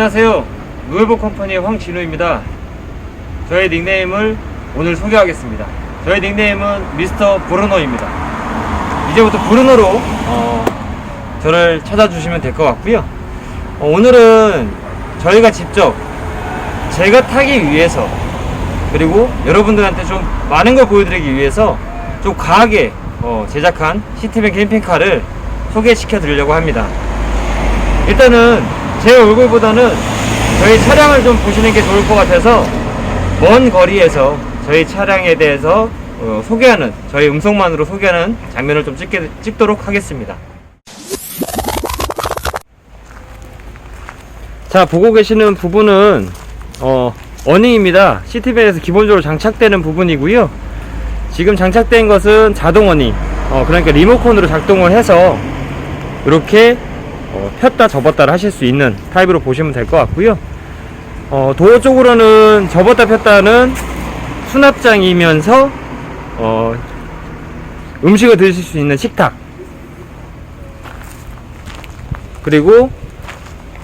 안녕하세요. 노에버 컴퍼니의 황진우입니다. 저의 닉네임을 오늘 소개하겠습니다. 저의 닉네임은 미스터 브루노입니다. 이제부터 브루노로 어, 저를 찾아주시면 될 것 같고요. 어, 오늘은 저희가 직접 제가 타기 위해서 그리고 여러분들한테 좀 많은 걸 보여드리기 위해서 좀 과하게 어, 제작한 시티뱅 캠핑카를 소개시켜 드리려고 합니다. 일단은 제 얼굴보다는 저희 차량을 좀 보시는 게 좋을 것 같아서 먼 거리에서 저희 차량에 대해서 어, 소개하는 저희 음성만으로 소개하는 장면을 좀 찍게, 찍도록 하겠습니다. 자 보고 계시는 부분은 어, 어닝입니다. 시티밴에서 기본적으로 장착되는 부분이고요. 지금 장착된 것은 자동 어닝, 어, 그러니까 리모컨으로 작동을 해서 이렇게 어, 폈다 접었다를 하실 수 있는 타입으로 보시면 될 것 같고요. 어, 도어 쪽으로는 접었다 폈다는 수납장이면서 어, 음식을 드실 수 있는 식탁 그리고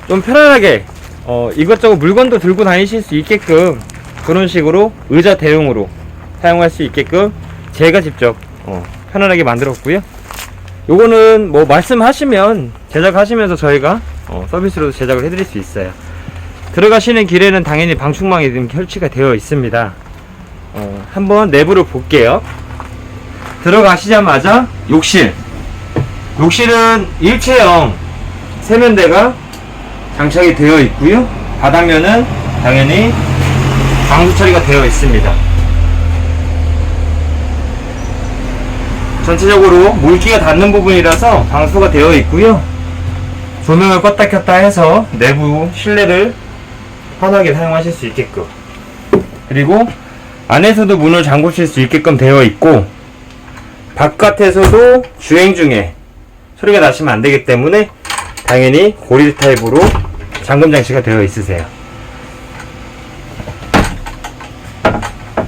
좀 편안하게 어, 이것저것 물건도 들고 다니실 수 있게끔 그런 식으로 의자 대용으로 사용할 수 있게끔 제가 직접 어, 편안하게 만들었고요. 요거는 뭐 말씀하시면 제작하시면서 저희가 어, 서비스로도 제작을 해드릴 수 있어요. 들어가시는 길에는 당연히 방충망이 지금 설치가 되어 있습니다. 어, 한번 내부를 볼게요. 들어가시자마자 욕실. 욕실은 일체형 세면대가 장착이 되어 있고요. 바닥면은 당연히 방수 처리가 되어 있습니다. 전체적으로 물기가 닿는 부분이라서 방수가 되어 있고요. 조명을 껐다 켰다 해서 내부 실내를 편하게 사용하실 수 있게끔 그리고 안에서도 문을 잠그실 수 있게끔 되어 있고 바깥에서도 주행 중에 소리가 나시면 안 되기 때문에 당연히 고리 타입으로 잠금 장치가 되어 있으세요.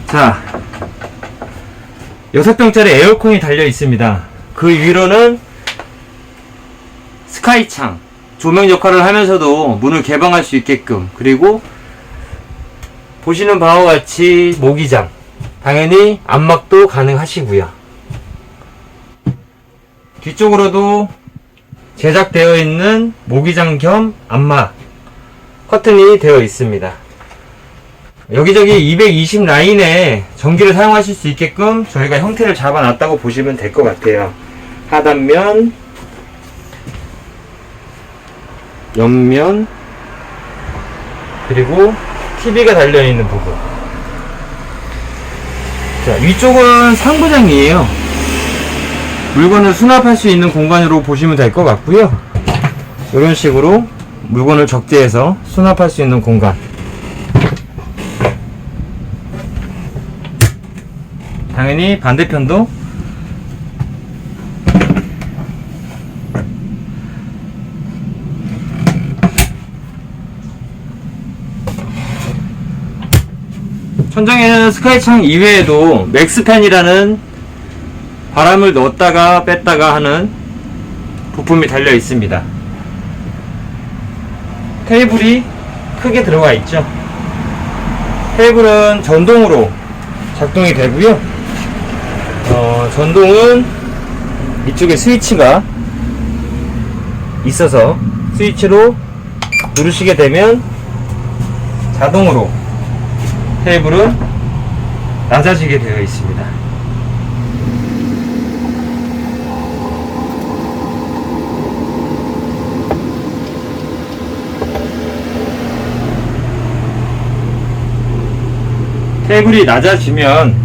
자, 6병짜리 에어컨이 달려 있습니다. 그 위로는 스카이창, 조명 역할을 하면서도 문을 개방할 수 있게끔, 그리고 보시는 바와 같이 모기장, 당연히 안막도 가능하시고요. 뒤쪽으로도 제작되어 있는 모기장 겸 안막 커튼이 되어 있습니다. 여기저기 220 라인에 전기를 사용하실 수 있게끔 저희가 형태를 잡아놨다고 보시면 될 것 같아요. 하단면, 옆면, 그리고 TV가 달려있는 부분. 자, 위쪽은 상부장이에요. 물건을 수납할 수 있는 공간으로 보시면 될 것 같고요. 이런 식으로 물건을 적재해서 수납할 수 있는 공간. 당연히 반대편도 천장에는 스카이창 이외에도 맥스팬이라는 바람을 넣었다가 뺐다가 하는 부품이 달려 있습니다. 테이블이 크게 들어가 있죠. 테이블은 전동으로 작동이 되고요. 어, 전동은 이쪽에 스위치가 있어서 스위치로 누르시게 되면 자동으로 테이블은 낮아지게 되어 있습니다. 테이블이 낮아지면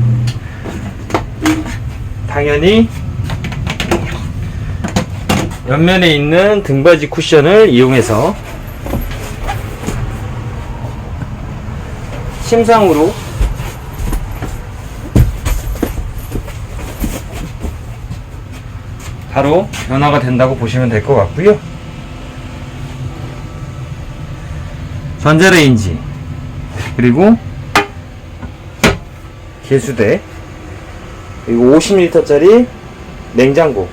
당연히 옆면에 있는 등받이 쿠션을 이용해서 침상으로 바로 변화가 된다고 보시면 될 것 같고요. 전자레인지 그리고 개수대 그리고 50L짜리 냉장고.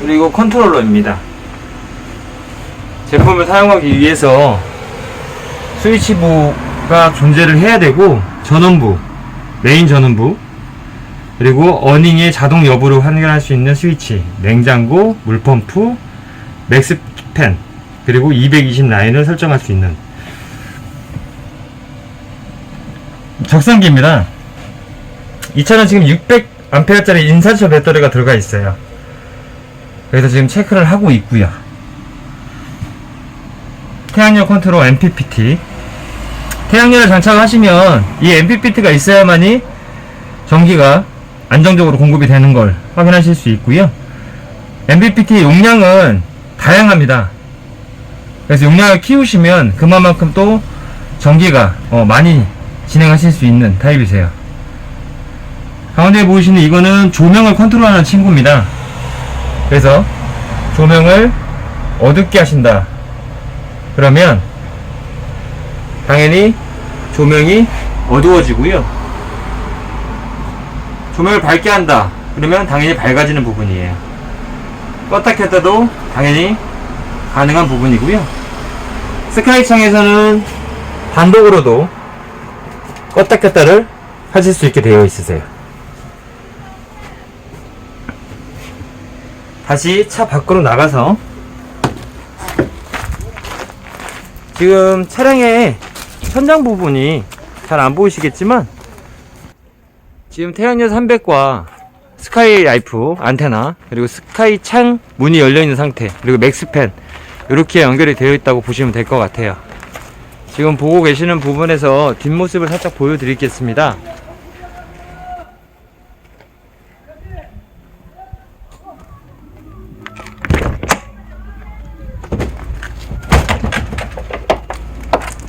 그리고 컨트롤러입니다. 제품을 사용하기 위해서 스위치부가 존재를 해야 되고 전원부 메인 전원부 그리고 어닝의 자동 여부를 확인할 수 있는 스위치 냉장고 물펌프 맥스펜, 그리고 220 라인을 설정할 수 있는 적성기입니다. 이 차는 지금 600A짜리 인산철 배터리가 들어가 있어요. 그래서 지금 체크를 하고 있고요. 태양열 컨트롤 MPPT. 태양열을 장착하시면 이 MPPT가 있어야만이 전기가 안정적으로 공급이 되는 걸 확인하실 수 있고요. MPPT 용량은 다양합니다. 그래서 용량을 키우시면 그만큼 또 전기가 어, 많이 진행하실 수 있는 타입이세요. 가운데 보이시는 이거는 조명을 컨트롤하는 친구입니다. 그래서 조명을 어둡게 하신다. 그러면 당연히 조명이 어두워지고요. 조명을 밝게 한다. 그러면 당연히 밝아지는 부분이에요. 껐다 켰다도 당연히 가능한 부분이고요. 스카이창에서는 단독으로도 껐다 켰다를 하실 수 있게 되어 있으세요. 다시 차 밖으로 나가서 지금 차량의 천장 부분이 잘 안 보이시겠지만 지금 태양열 300과 스카이 라이프 안테나 그리고 스카이 창 문이 열려 있는 상태 그리고 맥스팬 이렇게 연결이 되어 있다고 보시면 될 것 같아요. 지금 보고 계시는 부분에서 뒷모습을 살짝 보여드리겠습니다.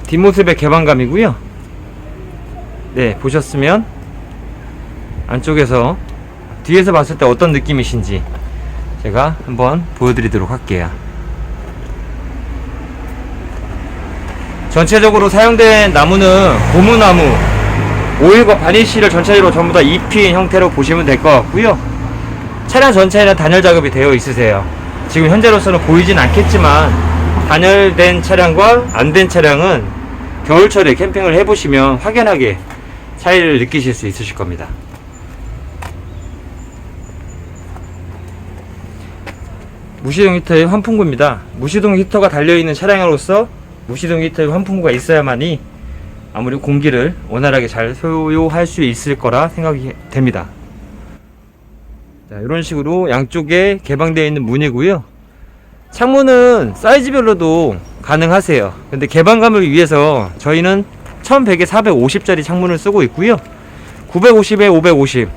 뒷모습의 개방감이고요. 네, 보셨으면 안쪽에서 뒤에서 봤을 때 어떤 느낌이신지 제가 한번 보여드리도록 할게요. 전체적으로 사용된 나무는 고무나무, 오일과 바니쉬를 전체적으로 전부 다 입힌 형태로 보시면 될 것 같고요. 차량 전체에는 단열 작업이 되어 있으세요. 지금 현재로서는 보이진 않겠지만 단열된 차량과 안 된 차량은 겨울철에 캠핑을 해보시면 확연하게 차이를 느끼실 수 있으실 겁니다. 무시동 히터의 환풍구입니다. 무시동 히터가 달려있는 차량으로서 무시동 히터의 환풍구가 있어야만이 아무리 공기를 원활하게 잘 소요할 수 있을 거라 생각이 됩니다. 자, 이런 식으로 양쪽에 개방되어 있는 문이고요. 창문은 사이즈별로도 가능하세요. 근데 개방감을 위해서 저희는 1100에 450짜리 창문을 쓰고 있고요. 950에 550,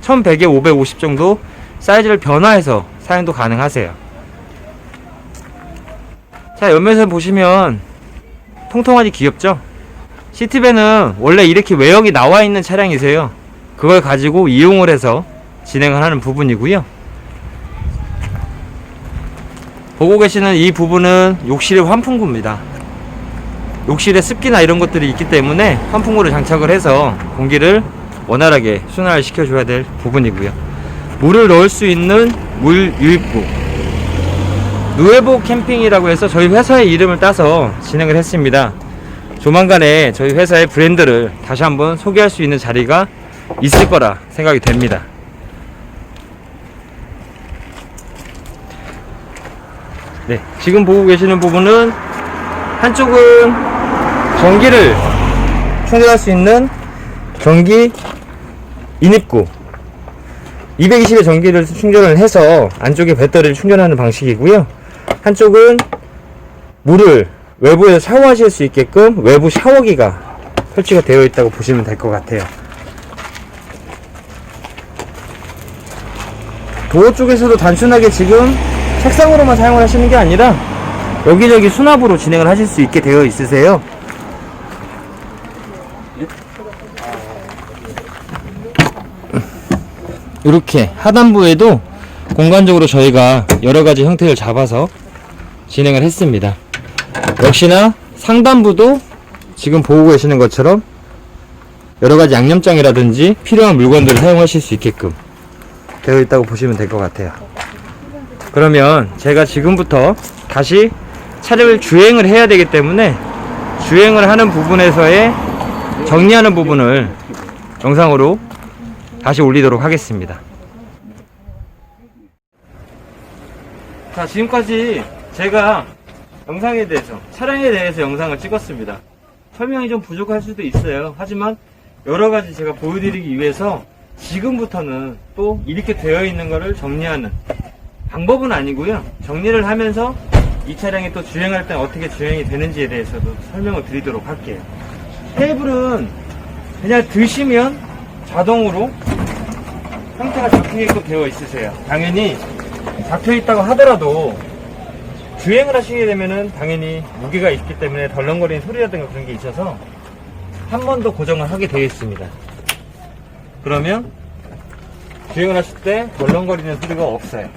1100에 550 정도 사이즈를 변화해서 사용도 가능하세요. 자, 옆면에서 보시면 통통하니 귀엽죠? 시트밴은 원래 이렇게 외형이 나와 있는 차량이세요. 그걸 가지고 이용을 해서 진행을 하는 부분이고요. 보고 계시는 이 부분은 욕실의 환풍구입니다. 욕실에 습기나 이런 것들이 있기 때문에 환풍구를 장착을 해서 공기를 원활하게 순환을 시켜줘야 될 부분이고요. 물을 넣을 수 있는 물 유입구. 누에보 캠핑이라고 해서 저희 회사의 이름을 따서 진행을 했습니다. 조만간에 저희 회사의 브랜드를 다시 한번 소개할 수 있는 자리가 있을 거라 생각이 됩니다. 네, 지금 보고 계시는 부분은 한쪽은 전기를 충전할 수 있는 전기 인입구 220의 전기를 충전을 해서 안쪽에 배터리를 충전하는 방식이고요 한쪽은 물을 외부에서 샤워하실 수 있게끔 외부 샤워기가 설치가 되어 있다고 보시면 될 것 같아요 도어 쪽에서도 단순하게 지금 책상으로만 사용을 하시는 게 아니라 여기저기 수납으로 진행을 하실 수 있게 되어 있으세요. 이렇게 하단부에도 공간적으로 저희가 여러 가지 형태를 잡아서 진행을 했습니다. 역시나 상단부도 지금 보고 계시는 것처럼 여러 가지 양념장이라든지 필요한 물건들을 사용하실 수 있게끔 되어 있다고 보시면 될 것 같아요. 그러면 제가 지금부터 다시 차량을 주행을 해야 되기 때문에 주행을 하는 부분에서의 정리하는 부분을 영상으로 다시 올리도록 하겠습니다. 자, 지금까지 제가 영상에 대해서, 차량에 대해서 영상을 찍었습니다. 설명이 좀 부족할 수도 있어요. 하지만 여러 가지 제가 보여드리기 위해서 지금부터는 또 이렇게 되어 있는 것을 정리하는 방법은 아니고요. 정리를 하면서 이 차량이 또 주행할 때 어떻게 주행이 되는지에 대해서도 설명을 드리도록 할게요. 테이블은 그냥 드시면 자동으로 형태가 잡히게끔 되어 있으세요. 당연히 잡혀 있다고 하더라도 주행을 하시게 되면은 당연히 무게가 있기 때문에 덜렁거리는 소리라든가 그런 게 있어서 한 번 더 고정을 하게 되어 있습니다. 그러면 주행을 하실 때 덜렁거리는 소리가 없어요.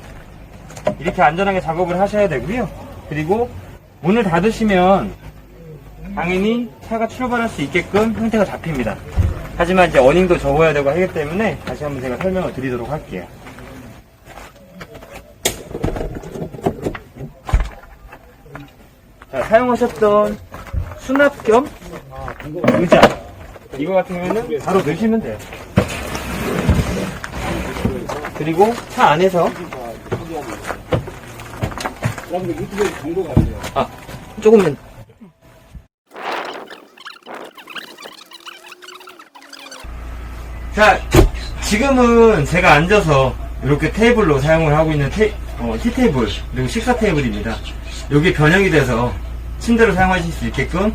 이렇게 안전하게 작업을 하셔야 되고요. 그리고 문을 닫으시면 당연히 차가 출발할 수 있게끔 형태가 잡힙니다. 하지만 이제 어닝도 접어야 되고 하기 때문에 다시 한번 제가 설명을 드리도록 할게요. 자, 사용하셨던 수납 겸 의자 이거 같은 경우에는 바로 넣으시면 돼요. 그리고 차 안에서 아 조금만 자 지금은 제가 앉아서 이렇게 테이블로 사용을 하고 있는 테, 어, 티 테이블 그리고 식사 테이블입니다. 여기 변형이 돼서 침대로 사용하실 수 있게끔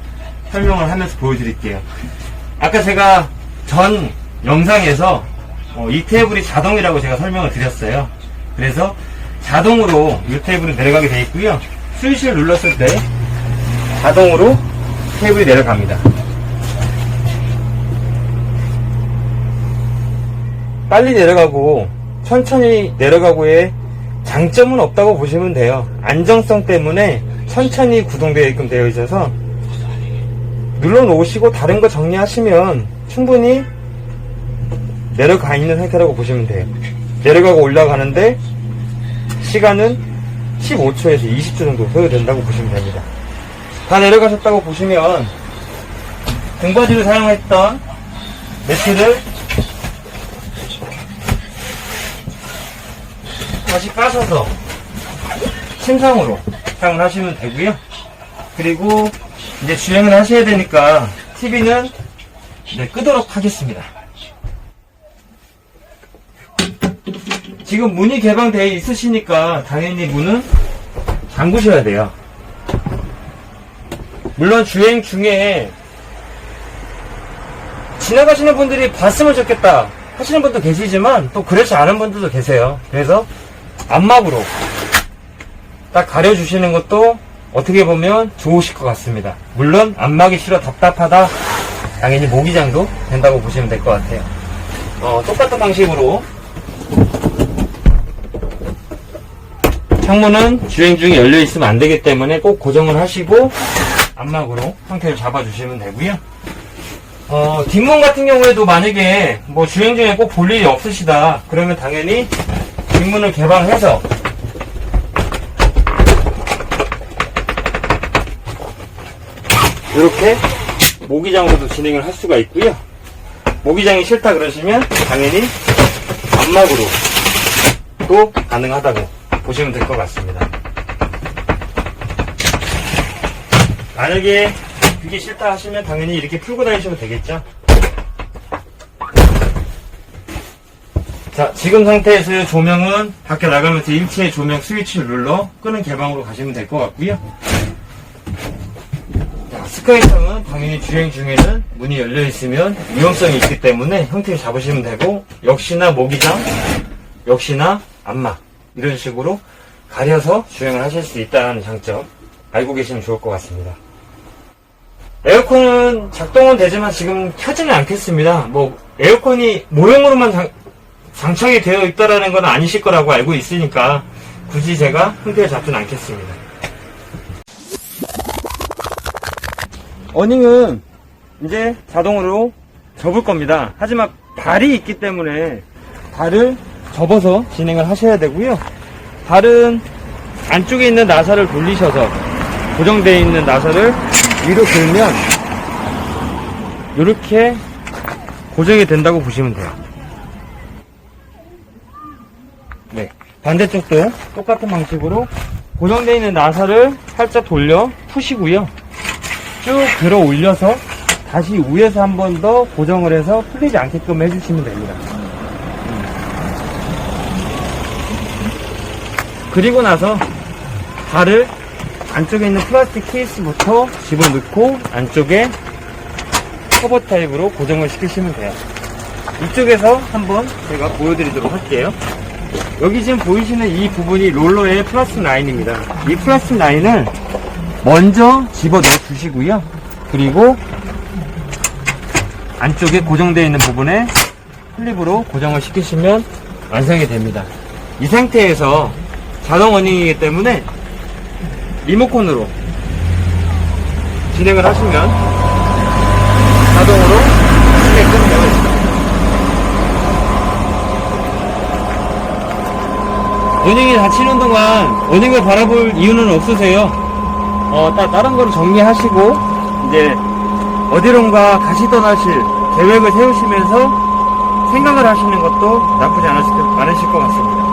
설명을 하면서 보여드릴게요. 아까 제가 전 영상에서 어, 이 테이블이 자동이라고 제가 설명을 드렸어요. 그래서 자동으로 이 테이블이 내려가게 되어 있고요. 스위치를 눌렀을 때 자동으로 테이블이 내려갑니다. 빨리 내려가고 천천히 내려가고의 장점은 없다고 보시면 돼요. 안정성 때문에 천천히 구동되게끔 되어 있어서 눌러 놓으시고 다른 거 정리하시면 충분히 내려가 있는 상태라고 보시면 돼요. 내려가고 올라가는데 시간은 15초에서 20초 정도 소요된다고 보시면 됩니다. 다 내려가셨다고 보시면 등받이를 사용했던 매트를 다시 까셔서 침상으로 사용을 하시면 되고요. 그리고 이제 주행을 하셔야 되니까 TV는 네, 끄도록 하겠습니다. 지금 문이 개방되어 있으시니까 당연히 문은 잠그셔야 돼요. 물론 주행 중에 지나가시는 분들이 봤으면 좋겠다 하시는 분도 계시지만 또 그렇지 않은 분들도 계세요. 그래서 안막으로 딱 가려주시는 것도 어떻게 보면 좋으실 것 같습니다. 물론 안막이 싫어 답답하다 당연히 모기장도 된다고 보시면 될 것 같아요. 어, 똑같은 방식으로 창문은 주행 중에 열려 있으면 안 되기 때문에 꼭 고정을 하시고 안막으로 형태를 잡아주시면 되고요. 어, 뒷문 같은 경우에도 만약에 뭐 주행 중에 꼭 볼 일이 없으시다 그러면 당연히 뒷문을 개방해서 이렇게 모기장으로도 진행을 할 수가 있고요. 모기장이 싫다 그러시면 당연히 안막으로 또 가능하다고 보시면 될 것 같습니다. 만약에 그게 싫다 하시면 당연히 이렇게 풀고 다니시면 되겠죠. 자, 지금 상태에서의 조명은 밖에 나가면서 일체의 조명 스위치를 눌러 끄는 개방으로 가시면 될 것 같고요. 자, 스카이창은 당연히 주행 중에는 문이 열려 있으면 위험성이 있기 때문에 형태를 잡으시면 되고 역시나 모기장, 역시나 안막 이런 식으로 가려서 주행을 하실 수 있다는 장점 알고 계시면 좋을 것 같습니다. 에어컨은 작동은 되지만 지금 켜지는 않겠습니다. 뭐 에어컨이 모형으로만 장, 장착이 되어 있다라는 건 아니실 거라고 알고 있으니까 굳이 제가 흔들어 잡진 않겠습니다. 어닝은 이제 자동으로 접을 겁니다. 하지만 발이 있기 때문에 발을 접어서 진행을 하셔야 되고요. 발은 안쪽에 있는 나사를 돌리셔서 고정되어 있는 나사를 위로 들면 이렇게 고정이 된다고 보시면 돼요. 네. 반대쪽도 똑같은 방식으로 고정되어 있는 나사를 살짝 돌려 푸시고요. 쭉 들어 올려서 다시 위에서 한 번 더 고정을 해서 풀리지 않게끔 해주시면 됩니다. 그리고 나서 발을 안쪽에 있는 플라스틱 케이스부터 집어넣고 안쪽에 커버 타입으로 고정을 시키시면 돼요. 이쪽에서 한번 제가 보여드리도록 할게요. 여기 지금 보이시는 이 부분이 롤러의 플라스틱 라인입니다. 이 플라스틱 라인을 먼저 집어 넣어 주시고요. 그리고 안쪽에 고정되어 있는 부분에 클립으로 고정을 시키시면 완성이 됩니다. 이 상태에서 자동 어닝이기 때문에 리모컨으로 진행을 하시면 자동으로 하게끔 되어 있습니다. 어닝이 닫히는 동안 어닝을 바라볼 이유는 없으세요. 어, 따, 다른 거로 정리하시고 이제 어디론가 다시 떠나실 계획을 세우시면서 생각을 하시는 것도 나쁘지 않으실, 않으실 것 같습니다.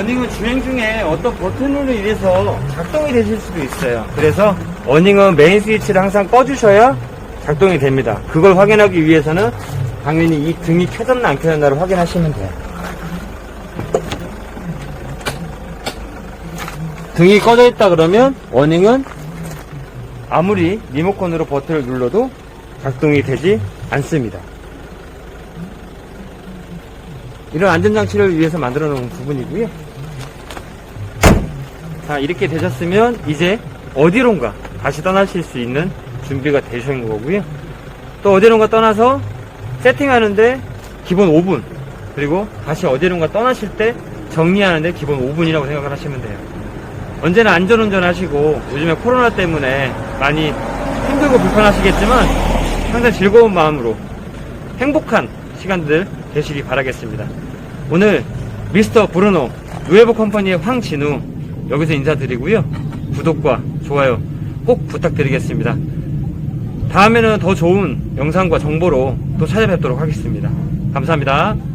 어닝은 주행 중에 어떤 버튼으로 인해서 작동이 되실 수도 있어요. 그래서 어닝은 메인 스위치를 항상 꺼주셔야 작동이 됩니다. 그걸 확인하기 위해서는 당연히 이 등이 켜졌나 안 켜졌나를 확인하시면 돼요. 등이 꺼져 있다 그러면 어닝은 아무리 리모컨으로 버튼을 눌러도 작동이 되지 않습니다. 이런 안전장치를 위해서 만들어 놓은 부분이고요. 자, 이렇게 되셨으면 이제 어디론가 다시 떠나실 수 있는 준비가 되신 거고요. 또 어디론가 떠나서 세팅하는데 기본 5분, 그리고 다시 어디론가 떠나실 때 정리하는데 기본 5분이라고 생각을 하시면 돼요. 언제나 안전운전 하시고 요즘에 코로나 때문에 많이 힘들고 불편하시겠지만 항상 즐거운 마음으로 행복한 시간들 되시기 바라겠습니다. 오늘 미스터 브루노 누에보 컴퍼니의 황진우 여기서 인사드리고요. 구독과 좋아요 꼭 부탁드리겠습니다. 다음에는 더 좋은 영상과 정보로 또 찾아뵙도록 하겠습니다. 감사합니다.